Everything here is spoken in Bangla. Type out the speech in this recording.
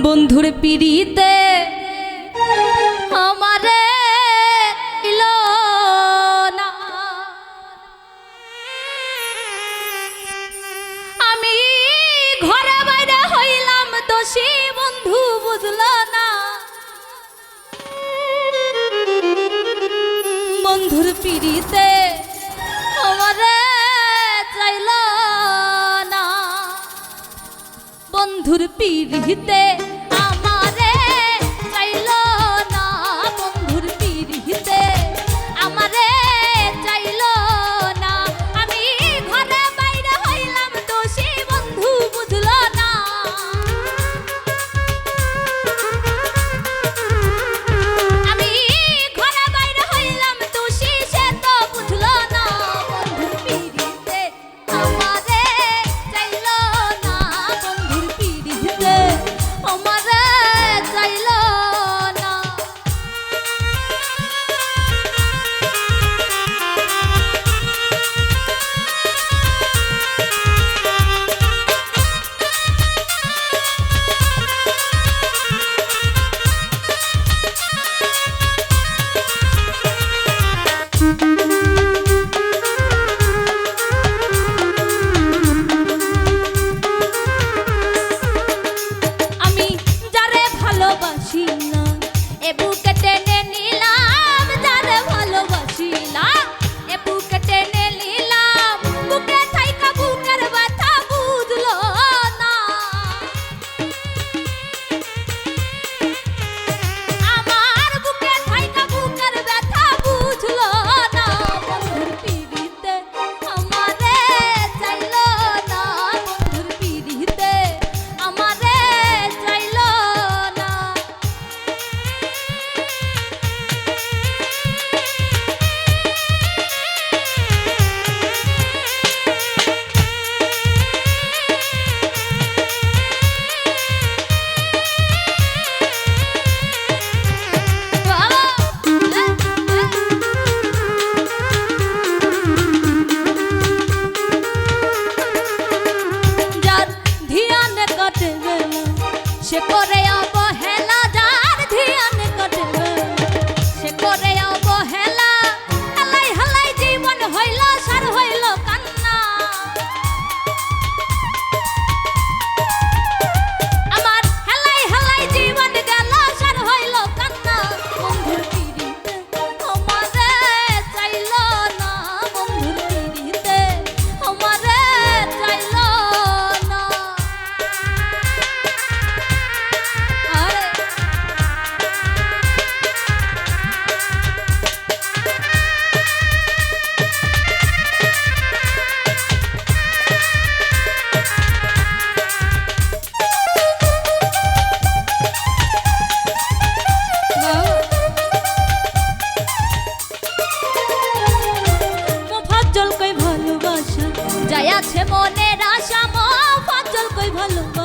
বন্ধুর পিড়িতে পীড়িতে ভালোবাসি না এ অবহেলা আছে মনের আশা মো কই ভালো